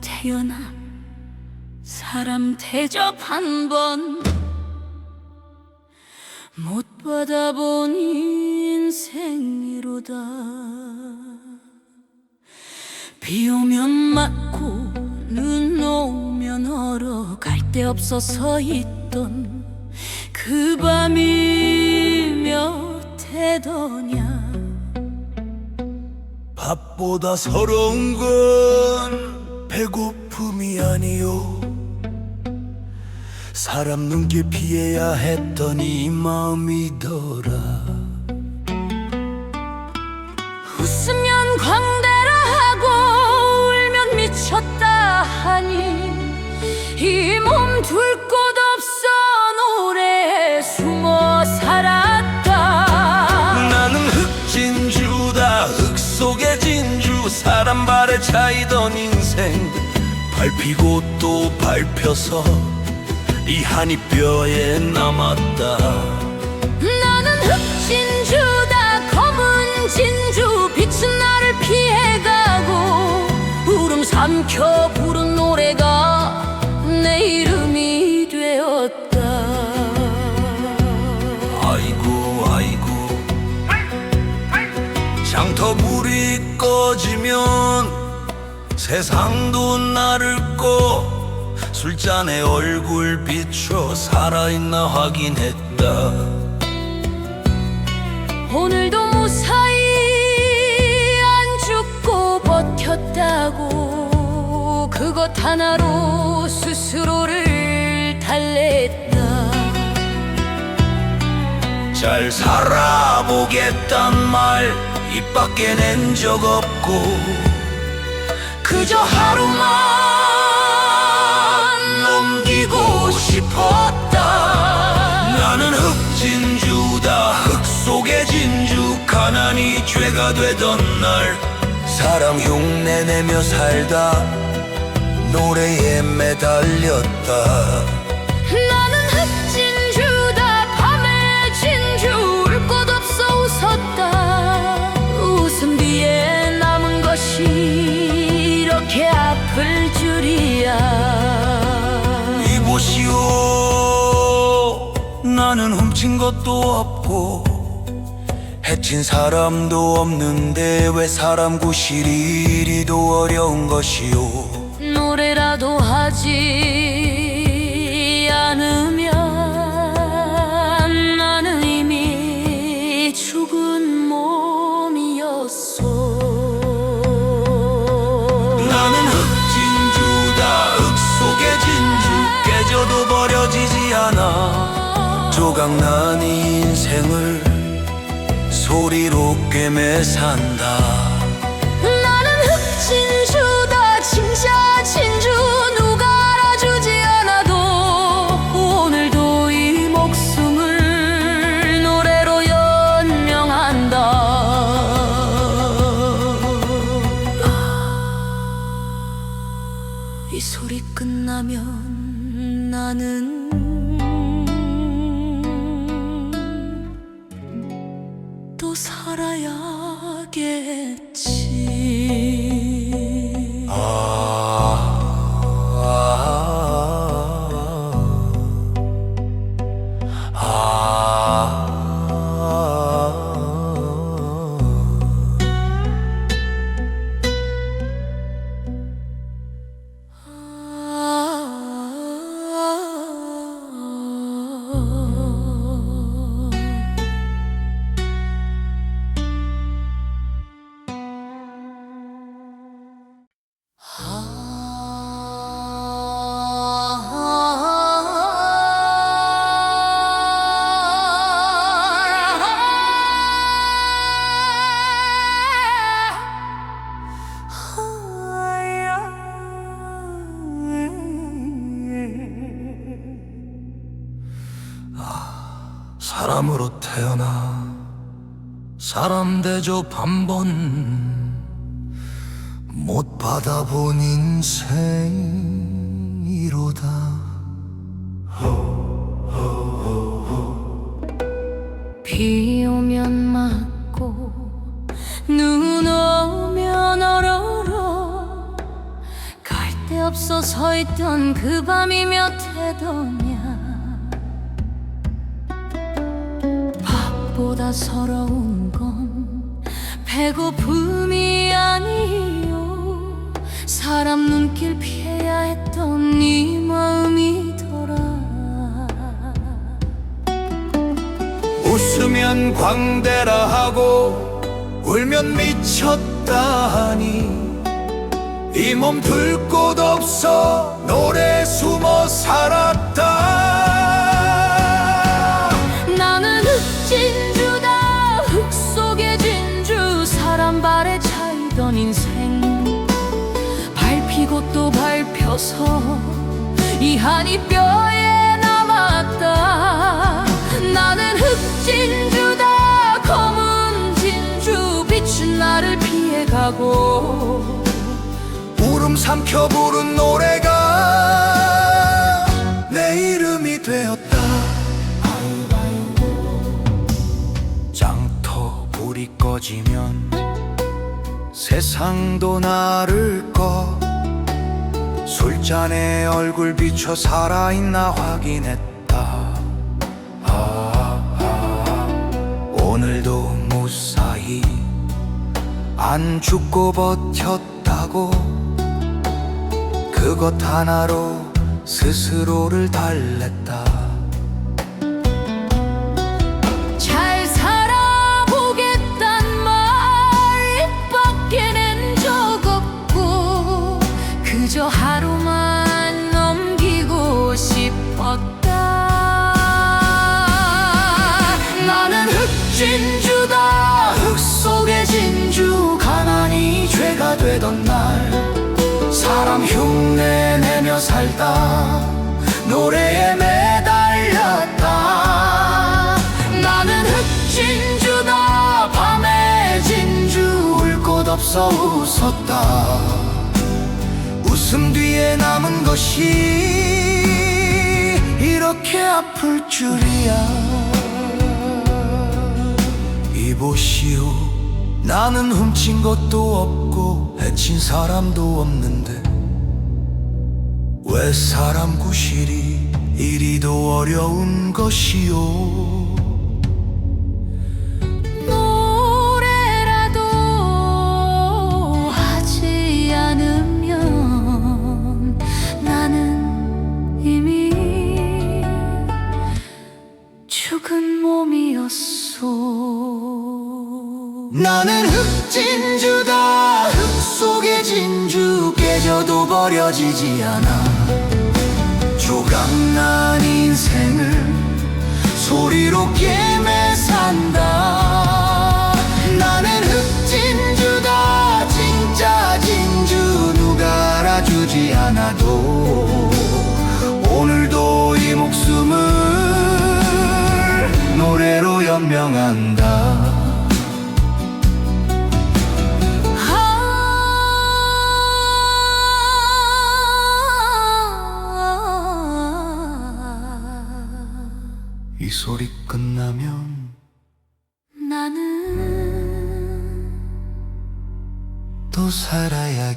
태어나 사람 대접 한 번 못 받아본 인생이로다. 비 오면 맞고 눈 오면 얼어 갈 데 없어 서 있던 그 밤이 몇 해더냐. 밥보다 서러운 건 사람 눈길 피해야 이 마음이더라. 웃으면 광대라 하고 울면 미쳤다 하니 이 몸 둘 곳 없어 노래에 숨어 살았다. 나는 흑진주다 흙 속의 진주 사람 발에 차이던 인생. 밟히고 또 밟혀서 이 한이 뼈에 남았다. 나는 흑진주다 검은 진주 빛은 나를 피해가고 울음 삼켜 부른 노래가 내 이름이 되었다. 아이고 아이고. 장터 불이 꺼지면 세상도 나를 꺼 술잔에 얼굴 비춰 살아있나 확인했다. 오늘도 무사히 안 죽고 버텼다고. 그것 하나로 스스로를 달랬다. 잘 살아보겠단 말 입 밖에 낸 적 없고. 그저 하루만 싶었다. 나는 흑진주다. 흙 속의 진주 가난이 죄가 되던 날 사랑 흉내 내며 살다. 노래에 매달렸다 보시오. 나는 훔친 것도 없고 해친 사람도 없는데 왜 사람 구실이 이리도 어려운 것이오? 노래라도 하지 않으 깨져도 버려지지 않아. 조각난 이 인생을 소리로 꿰매 산다 태어나 사람 대접 한 번 못 받아본 인생이로다. 비 오면 맞고 눈 오면 얼어라 갈데 없어 서 있던 그 밤이 몇 해더냐 서러운 건 배고픔이 아니요. 사람 눈길 피해야 했던 네 마음이더라. 웃으면 광대라 하고 울면 미쳤다 하니. 이 몸 둘 곳 없어 이 뼈에 남았다. 나는 흑진주다. 검은 진주 빛은 나를 피해가고. 울음 삼켜 부른 노래가 내 이름이 되었다. 장터 불이 꺼지면 세상도 나를 꺼 술잔에 얼굴 비춰 살아있나 확인했다. 아, 아, 오늘도 무사히 안 죽고 버텼다고. 그것 하나로 스스로를 달랬다 사람 흉내 내며 살다. 노래에 매달렸다. 나는 흑진주다. 밤의 진주 울 곳 없어 웃었다. 웃음 뒤에 남은 것이 이렇게 아플 줄이야. 이보시오. 나는 훔친 것도 없고 해친 사람도 없는데 왜 사람 구실이 이리도 어려운 것이오? 노래라도 하지 않으면 나는 이미 죽은 몸이었소. 나는 흑진주다 흙 속의 진주 깨져도 버려지지 않아 조각난 인생을 소리로 깨매 산다. 나는 흑진주다 진짜 진주 누가 알아주지 않아도 오늘도 이 목숨을 노래로 연명한다 소리 끝나면 나는 또 살아야겠지.